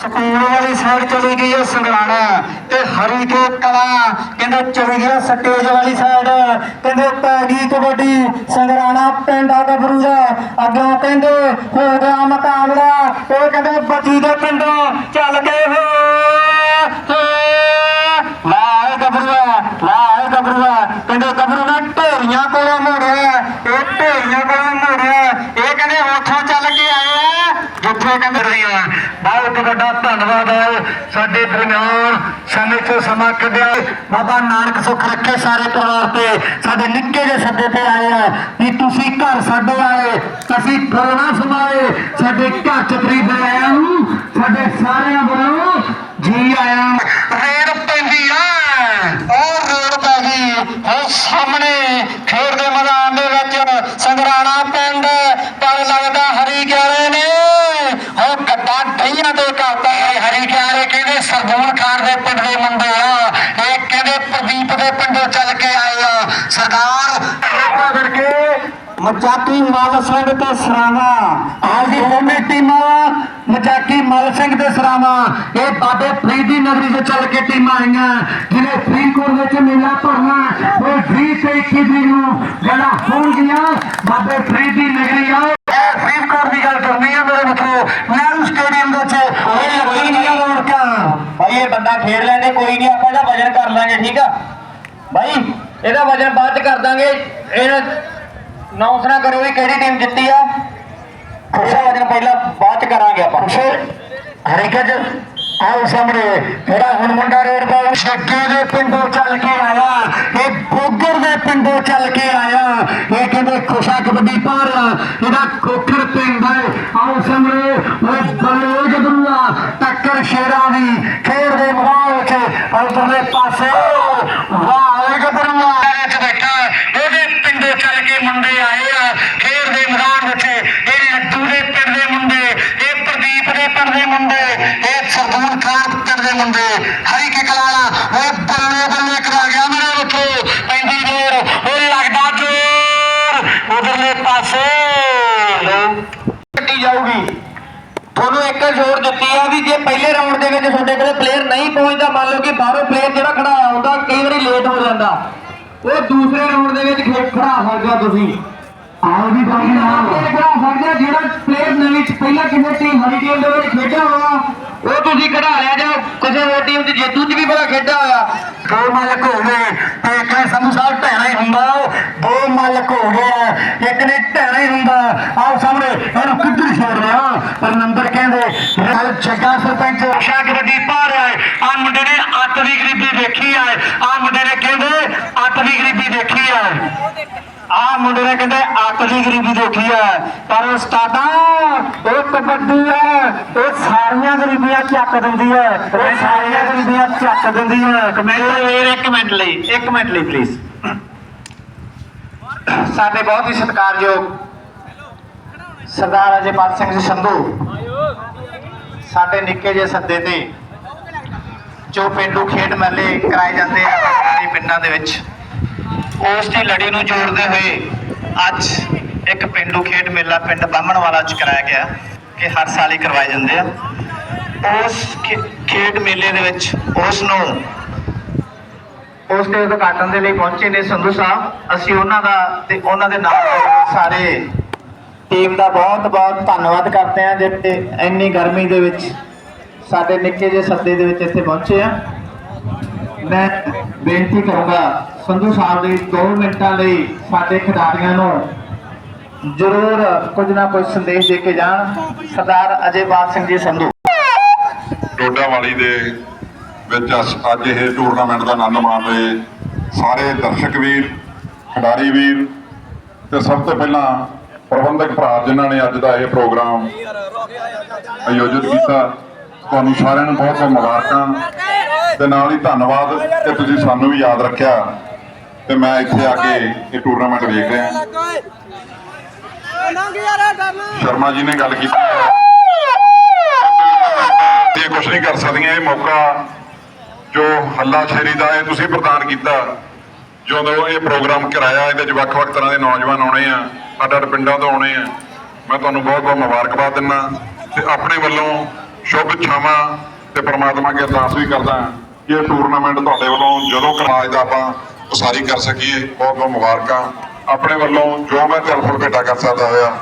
School ਵਾਲੀ side ਚਲੀ ਗਈ ਹੈ ਸੰਗਰਾਣਾ ਤੇ ਹਰੀ ਕੇ ਕਲਾ, ਕਹਿੰਦੇ ਚਲੀ ਗਿਆ ਸਟੇਜ ਵਾਲੀ ਸਾਈਡ ਕਹਿੰਦੇ ਪੈ ਗਈ ਕਬੱਡੀ ਸੰਗਰਾਣਾ ਪਿੰਡ ਆ ਗੱਭਰੂ ਦਾ। ਅੱਗੋਂ ਕਹਿੰਦੇ ਹੋ ਗਿਆ ਮੁਕਾਬਲਾ। ਉਹ ਕਹਿੰਦੇ ਬੱਜੀ ਦੇ ਪਿੰਡੋਂ ਚੱਲ ਗਏ ਹੋ। ਲਾਏ ਗੱਭਰੂਆ ਲਾਏ ਗੱਭਰੂਆ ਕਹਿੰਦੇ ਗੱਭਰੂ ਨੇ ਢੇਰੀਆਂ ਕੋਲੋਂ ਮੋੜਿਆ ਇਹ ਢੇਰੀਆਂ ਕੋਲੋਂ ਮੋੜਿਆ ਇਹ ਕਹਿੰਦੇ ਉੱਥੋਂ ਚੱਲ ਕੇ ਆਏ ਆ ਜਿੱਥੇ ਕਹਿੰਦੇ ਰਹੀਆਂ ਬਹੁਤ ਵੱਡਾ ਧੰਨਵਾਦ ਹੈ ਸਾਡੇ ਦਰਮਿਆਨ ਸਮੇਂ ਤੋਂ ਸਮਾਂ ਕੱਢਿਆ ਬਾਬਾ ਨਾਨਕ ਸੁੱਖ ਰੱਖੇ ਸਾਰੇ ਪਰਿਵਾਰ ਤੇ। ਸਾਡੇ ਨਿੱਕੇ ਜਿਹੇ ਸੱਦੇ ਤੇ ਆਏ ਆ ਵੀ ਤੁਸੀਂ ਘਰ ਸਾਡੇ ਆਏ, ਅਸੀਂ ਫਰਨਾ ਸਮਾਏ। ਸਾਡੇ ਘਰ ਚ ਤਰੀਫ ਆਇਆ ਨੂੰ ਸਾਡੇ ਸਾਰਿਆਂ ਵੱਲੋਂ ਜੀ ਆਇਆਂ ਰੇਡ ਪੈਂਦੀ ਆ ਉਹ ਰੇਡ ਪੈ ਗਈ ਉਹ ਸਾਹਮਣੇ ਖੇਡ ਦੇ ਮੈਦਾਨ ਦੇ ਵਿੱਚ ਸੰਗਰਾਣਾ ਪਿੰਡ ਪਰ ਲੱਗਦਾ ਹਰੀ ਗਿਆਰੇ ਨੇ ਉਹ ਗੱਡਾ ਡਈਆਂ ਦੇ ਕਰਤਾ ਹੈ ਹਰੀ ਗਿਆਰੇ ਕਹਿੰਦੇ ਸਰਦੂਲ ਖਾਨ ਦੇ ਪਿੰਡ ਦੇ ਮੁੰਡੇ ਆ ਇਹ ਕਹਿੰਦੇ ਪ੍ਰਦੀਪ ਦੇ ਪਿੰਡੋਂ ਚੱਲ ਕੇ ਆਏ ਆ ਸਰਦਾਰ ਕਿਰਪਾ ਕਰਕੇ ਮਚਾਕੀ ਮਲ ਸਿੰਘ ਤੇ ਸਰਾਵਾ। ਆਜ ਦੀ ਦੋਵੇਂ ਟੀਮਾਂ ਮਚਾਕੀ ਮਲ ਸਿੰਘ ਤੇ ਸਰਾਵਾ। ਇਹ ਬਾਬੇ ਫਰੀਦ ਦੀ ਨਗਰੀ ਤੋਂ ਚੱਲ ਕੇ ਟੀਮਾਂ ਆਈਆਂ ਜਿਹਨੇ ਫਰੀਦਕੋਟ ਵਿੱਚ ਮੇਲਾ ਭਰਨਾ, ਉਹ 20 ਤੇ 21 ਤਰੀਕ ਨੂੰ ਜਿਹੜਾ ਹੋਣਗੀਆਂ, ਬਾਬੇ ਫਰੀਦ ਦੀ ਨਗਰੀ ਆ। ਫਰੀਦਕੋਟ ਦੀ ਗੱਲ ਕਰਨੀ ਆ ਮੇਰੇ ਮਿੱਤਰੋ, ਨਹਿਰੂ ਸਟੇਡੀਅਮ ਦੇ ਵਿੱਚ ਇਹ ਕੋਈ ਨਹੀਂ ਰੌਣਕਾਂ। ਭਾਈ, ਇਹ ਬੰਦਾ ਖੇਡ ਲੈਂਦੇ, ਕੋਈ ਨਹੀਂ, ਆਪਾਂ ਇਹਦਾ ਵਜਨ ਕਰ ਲਾਂਗੇ, ਠੀਕ ਆ? ਭਾਈ, ਇਹਦਾ ਵਜਨ ਬਾਅਦ ਚ ਕਰ ਦਾਂਗੇ। ਇਹ ਅਨਾਉਂਸ ਨਾ ਕਰੋ ਵੀ ਕਿਹੜੀ ਟੀਮ ਜਿੱਤੀ ਆ। ਇਹਦਾ ਵਜਨ ਪਹਿਲਾਂ ਬਾਅਦ ਚ ਕਰਾਂਗੇ ਆਪਾਂ। ਫਿਰ ਹਰੀਕਤ ਆਓ ਸਾਹਮਣੇ। ਜਿਹੜਾ ਹੁਣ ਮੁੰਡਾ ਰੋਡ ਦਾ ਛੱਕੇ ਦੇ ਪਿੰਡੋਂ ਚੱਲ ਕੇ ਆਇਆ। ਇਹ ਬੋਗਰ ਦੇ ਪਿੰਡੋਂ ਚੱਲ ਕੇ ਆਇਆ। ਇਹ ਕਹਿੰਦੇ ਖੁਸ਼ਾ ਕਬੱਡੀ ਪਾ ਇਹਦਾ ਕੋਖਰ ਪਿੰਡ ਹੈ ਆਓ ਸਾਹਮਣੇ, ਉਹ ਬਲੋਜ ਬੁੱਲਾ, ਟੱਕਰ ਸ਼ੇਰਾਂ ਦੀ ਖੇਡ ਦੇ ਮੈਦਾਨ ਵਿੱਚ ਉਧਰਲੇ ਪਾਸੇ ਵਾਹ ਗਦਰਵਾ ਵਿੱਚ ਬੈਠਾ ਉਹਦੇ ਪਿੰਡੋਂ ਚੱਲ ਕੇ ਮੁੰਡੇ ਆਏ ਆ ਖੇਡ ਦੇ ਮੈਦਾਨ ਵਿੱਚ ਇਹ ਲੱਡੂ ਦੇ ਪਿੰਡ ਦੇ ਮੁੰਡੇ ਇਹ ਪ੍ਰਦੀਪ ਦੇ ਪਿੰਡ ਦੇ ਮੁੰਡੇ ਇਹ ਸਰਦੂਲ ਖਾਨ ਪਿੰਡ ਦੇ ਮੁੰਡੇ ਹਰੀ ਕੇ ਕਲਾਲਾ ਉਹ ਬੱਲੇ ਬੱਲੇ ਕਰਾ ਗਿਆ ਮੇਰੇ ਵਿੱਚੋਂ ਪੈਂਦੀ ਜੋਰ ਉਹ ਲੱਗਦਾ ਜੋਰ ਉਧਰਲੇ ਪਾਸੇ। ਕੱਟੀ ਜਾਊਗੀ। ਤੁਹਾਨੂੰ ਇੱਕ ਜ਼ੋਰ ਦਿੱਤੀ ਆ ਵੀ ਜੇ ਪਹਿਲੇ ਰਾਉਂਡ ਦੇ ਵਿੱਚ ਤੁਹਾਡੇ ਕੋਲੇ ਪਲੇਅਰ ਨਹੀਂ ਪਹੁੰਚਦਾ ਮੰਨ ਲਓ ਕਿ ਬਾਹਰੋਂ ਪਲੇਅਰ ਜਿਹੜਾ ਖੜਾ ਹੁੰਦਾ ਕਈ ਵਾਰੀ ਲੇਟ ਹੋ ਜਾਂਦਾ। ਉਹ ਦੂਸਰੇ ਰਾਉਂਡ ਦੇ ਵਿੱਚ ਖੜਾ ਸਕਦਾ ਤੁਸੀਂ। ਆਓ ਵੀ ਬਾਕੀ ਨਾਲ ਖੜਾ ਸਕਦਾ ਜਿਹੜਾ ਪਲੇਅਰ ਨਵੀਂ ਪਹਿਲਾਂ ਕਿਸੇ ਟੀਮ ਹਰੀ ਟੀਮ ਦੇ ਵਿੱਚ ਖੇਡਿਆ ਹੋਇਆ ਉਹ ਤੁਸੀਂ ਖੜਾ ਲਿਆ ਜਾਂ ਕਿਸੇ ਹੋਰ ਟੀਮ ਦੀ ਜੇਤੂ ਚ ਵੀ ਬੜਾ ਖੇਡਿਆ ਹੋਇਆ। ਦੋ ਮਾਲਕ ਹੋ ਗਏ। ਤੇ ਇੱਕ ਨੇ ਸੰਧੂ ਸਾਹਿਬ ਢਹਿਣਾ ਹੀ ਹੁੰਦਾ। ਗੋ ਮਾਲਕ ਹੋ ਗਿਆ। ਇੱਕ ਨੇ ਢਹਿਣਾ ਹੀ ਹੁੰਦਾ ਆਓ ਸਾਹਮਣੇ ਇਹਨੂੰ ਕਿੱਧਰ ਛੋੜ ਰਿਹਾ ਪਰ ਨੰਬਰ ਕਹਿੰਦੇ ਨਾਲ ਜੱਗਾ ਸਰਪੰਚ ਸ਼ਾ ਕਬੱਡੀ ਪਾ ਰਿਹਾ ਹੈ ਆ ਮੁੰਡੇ ਨੇ ਅੱਤ ਦੀ ਗਰੀਬੀ ਦੇਖੀ ਹੈ ਆ ਮੁੰਡੇ ਨੇ ਕਹਿੰਦੇ ਅੱਤ ਦੀ ਗਰੀਬੀ ਦੇਖੀ ਹੈ ਆ ਮੁੰਡੇ ਨੇ ਕਹਿੰਦੇ ਅੱਤ ਦੀ ਗਰੀਬੀ ਦੇਖੀ ਹੈ, ਪਰ ਉਸਤਾਦਾ ਉਹ ਕਬੱਡੀ ਹੈ ਉਹ ਸਾਰੀਆਂ ਗਰੀਬੀਆਂ ਚੱਕ ਦਿੰਦੀ ਹੈ ਉਹ ਸਾਰੀਆਂ ਗਰੀਬੀਆਂ ਚੱਕ ਦਿੰਦੀ ਹੈ। ਕਮੈਂਟ ਵੀਰ, ਇੱਕ ਮਿੰਟ ਲਈ, ਇੱਕ ਮਿੰਟ ਲਈ ਪਲੀਜ਼ ਸਾਡੇ ਬਹੁਤ ਹੀ ਸਤਿਕਾਰਯੋਗ ਸਰਦਾਰ ਅਜੇਪਾਲ ਸਿੰਘ ਜੀ ਸੰਧੂ, ਸਾਡੇ ਨਿੱਕੇ ਜਿਹੇ ਸੱਦੇ ਤੇ, ਜੋ ਪਿੰਡੂ ਖੇਡ ਮੇਲੇ ਕਰਾਏ ਜਾਂਦੇ ਆ, ਪਿੰਡਾਂ ਦੇ ਵਿੱਚ। ਉਸ ਦੀ ਲੜੀ ਨੂੰ ਜੋੜਦੇ ਹੋਏ ਅੱਜ ਇੱਕ ਪਿੰਡੂ ਖੇਡ ਮੇਲਾ ਪਿੰਡ ਬਾਹਮਣ ਵਾਲਾ ਚ ਕਰਾਇਆ ਗਿਆ ਕਿ ਹਰ ਸਾਲ ਹੀ ਕਰਵਾਏ ਜਾਂਦੇ ਆ। ਉਸ ਖੇ- ਖੇਡ ਮੇਲੇ ਦੇ ਵਿੱਚ ਉਸ ਨੂੰ ਉਸ ਦੇ ਉਦਘਾਟਨ ਦੇ ਲਈ ਪਹੁੰਚੇ ਨੇ ਸੰਧੂ ਸਾਹਿਬ। ਅਸੀਂ ਉਹਨਾਂ ਦਾ ਤੇ ਉਹਨਾਂ ਦੇ ਨਾਲ ਸਾਰੇ ਟੀਮ ਦਾ ਬਹੁਤ ਬਹੁਤ ਧੰਨਵਾਦ ਕਰਦੇ ਹਾਂ ਜਿਹੜੇ ਇੰਨੀ ਗਰਮੀ ਦੇ ਵਿੱਚ ਸਾਡੇ ਨਿੱਕੇ ਜਿਹੇ ਸੱਦੇ ਦੇ ਵਿੱਚ ਇੱਥੇ ਪਹੁੰਚੇ ਆ ਮੈਂ ਬੇਨਤੀ ਕਰੂੰਗਾ ਸੰਧੂ ਸਾਹਿਬ ਦੇ 2 ਮਿੰਟਾਂ ਲਈ ਸਾਡੇ ਖਿਡਾਰੀਆਂ ਨੂੰ ਜ਼ਰੂਰ ਕੁਝ ਨਾ ਕੁਝ ਸੰਦੇਸ਼ ਦੇ ਕੇ ਜਾਣ। ਸਰਦਾਰ ਅਜੇਪਾਲ ਸਿੰਘ ਜੀ ਸੰਧੂ। ਡੋਡਾਵਾਲੀ ਦੇ ਵਿੱਚ ਅੱਜ ਇਹ ਟੂਰਨਾਮੈਂਟ ਦਾ ਆਨੰਦ ਮਾਣ ਰਹੇ ਸਾਰੇ ਦਰਸ਼ਕ ਵੀਰ, ਖਿਡਾਰੀ ਵੀਰ ਤੇ ਸਭ ਤੋਂ ਪਹਿਲਾਂ ਪ੍ਰਬੰਧਕ ਭਰਾ ਜਿਨ੍ਹਾਂ ਨੇ ਅੱਜ ਦਾ ਇਹ ਪ੍ਰੋਗਰਾਮ ਆਯੋਜਿਤ ਕੀਤਾ, ਤੁਹਾਨੂੰ ਸਾਰਿਆਂ ਨੂੰ ਬਹੁਤ ਬਹੁਤ ਮੁਬਾਰਕਾਂ। ਤੇ ਨਾਲ ਹੀ ਧੰਨਵਾਦ ਕਿ ਤੁਸੀਂ ਸਾਨੂੰ ਵੀ ਯਾਦ ਰੱਖਿਆ। ਤੇ ਮੈਂ ਇੱਥੇ ਆ ਕੇ ਇਹ ਟੂਰਨਾਮੈਂਟ ਵੇਖ ਰਿਹਾ। ਸ਼ਰਮਾ ਜੀ ਨੇ ਗੱਲ ਕੀਤੀ। ਇਹ ਕੁਝ ਨਹੀਂ ਕਰ ਸਕਦੀਆਂ ਇਹ ਮੌਕਾ ਜੋ ਹੱਲਾ ਸ਼ੇਰੀ ਦਾ ਇਹ ਤੁਸੀਂ ਪ੍ਰਦਾਨ ਕੀਤਾ। ਜਦੋਂ ਇਹ ਪ੍ਰੋਗਰਾਮ ਕਰਾਇਆ ਇਹਦੇ ਵਿੱਚ ਵੱਖ-ਵੱਖ ਤਰ੍ਹਾਂ ਦੇ ਨੌਜਵਾਨ ਆਉਣੇ ਆ ਅੱਡ ਅੱਡ ਪਿੰਡਾਂ ਤੋਂ ਆਉਣੇ ਆ। ਮੈਂ ਤੁਹਾਨੂੰ ਬਹੁਤ ਬਹੁਤ ਮੁਬਾਰਕਬਾਦ ਦਿੰਦਾ। ਤੇ ਆਪਣੇ ਵੱਲੋਂ ਸ਼ੁਭ ਇੱਛਾਵਾਂ ਤੇ ਪ੍ਰਮਾਤਮਾ ਅੱਗੇ ਅਰਦਾਸ ਵੀ ਕਰਦਾ ਕਿ ਇਹ ਟੂਰਨਾਮੈਂਟ ਤੁਹਾਡੇ ਵੱਲੋਂ ਜਦੋਂ ਕਰਾਜ ਦਾ ਆਪਾਂ ਉਸਾਰੀ ਕਰ ਸਕੀਏ। ਬਹੁਤ ਬਹੁਤ ਮੁਬਾਰਕਾਂ। ਆਪਣੇ ਵੱਲੋਂ ਜੋ ਮੈਂ ਤਿਲ ਭੇਟਾ ਕਰ ਸਕਦਾ ਹੋਇਆ